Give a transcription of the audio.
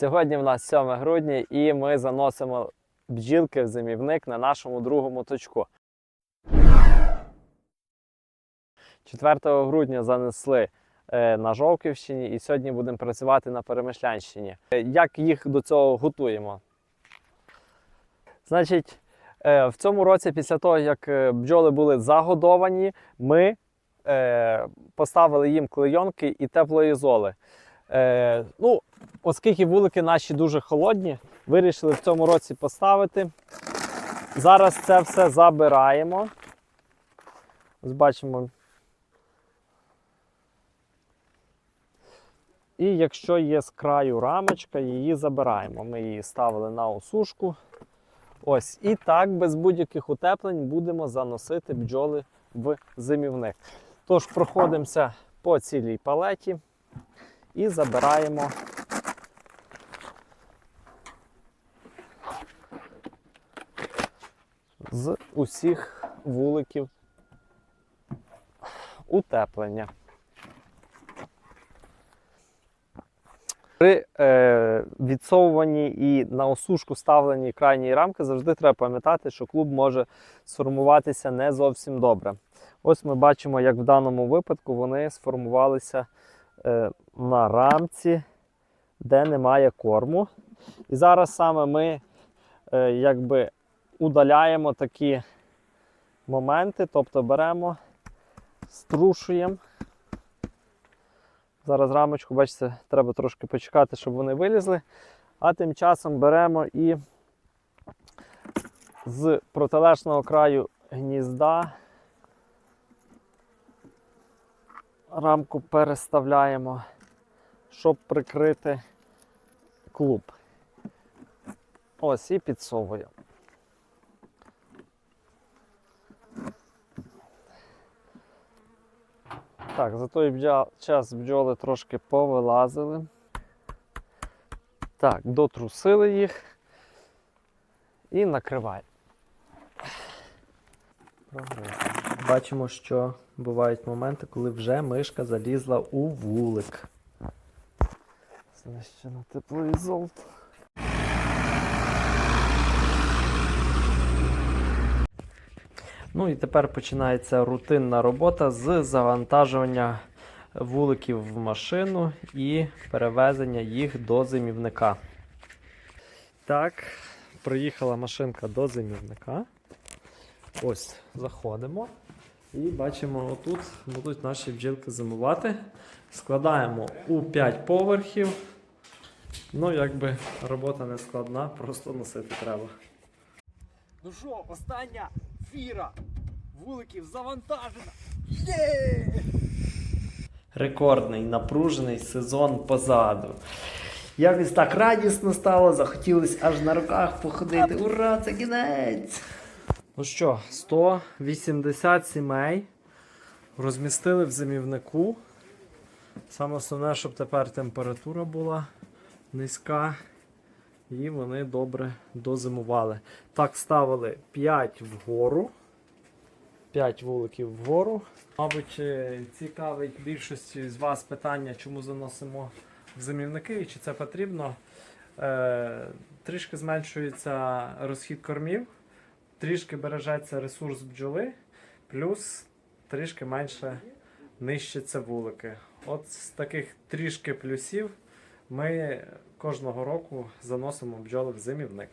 Сьогодні в нас 7 грудня і ми заносимо бджілки в зимівник на нашому другому точку. 4 грудня занесли е, на Жовківщині і сьогодні будемо працювати на Перемишлянщині. Е, Як їх до цього готуємо? Значить, е, в цьому році, після того, як бджоли були загодовані, ми поставили їм клейонки і теплоізоли. Ну, оскільки вулики наші дуже холодні, вирішили в цьому році поставити. Зараз це все забираємо. Ось бачимо. І якщо є з краю рамочка, її забираємо. Ми її ставили на осушку. Ось. І так, без будь-яких утеплень, будемо заносити бджоли в зимівник. Тож проходимося по цілій палеті і забираємо з усіх вуликів утеплення. При е, відсовуванні і на осушку ставленні крайньої рамки завжди треба пам'ятати, що клуб може сформуватися не зовсім добре. Ось ми бачимо, як в даному випадку вони сформувалися е, на рамці, де немає корму. І зараз саме ми е, якби удаляємо такі моменти, тобто беремо, струшуємо. Зараз рамочку, бачите, треба трошки почекати, щоб вони вилізли. А тим часом беремо і з протилежного краю гнізда рамку переставляємо, щоб прикрити клуб. Ось і підсовуємо. Так, за той час бджоли трошки повилазили. Так, дотрусили їх і накриваємо. Бачимо, що бувають моменти, коли вже мишка залізла у вулик. Знищено теплоізол. Ну і тепер починається рутинна робота з завантажування вуликів в машину і перевезення їх до зимівника. Так, приїхала машинка до зимівника. Ось, заходимо. І бачимо, отут будуть наші бджілки зимувати. Складаємо у 5 поверхів. Ну, якби робота не складна, просто носити треба. Ну що, остання фіра вуликів завантажена. Є! Рекордний напружений сезон позаду. Якось так радісно стало, захотілося аж на руках походити. Ура, це кінець! Ну що, 180 сімей розмістили в зимівнику. Саме основне, щоб тепер температура була низька. І вони добре дозимували. Так, ставили 5 вгору. 5 вуликів вгору. Мабуть, е, цікавить більшості з вас питання, чому заносимо в зимівники і чи це потрібно. Е, трішки зменшується розхід кормів, трішки бережеться ресурс бджоли, плюс трішки менше нищаться вулики. От з таких трішки плюсів ми кожного року заносимо бджоли в зимівник.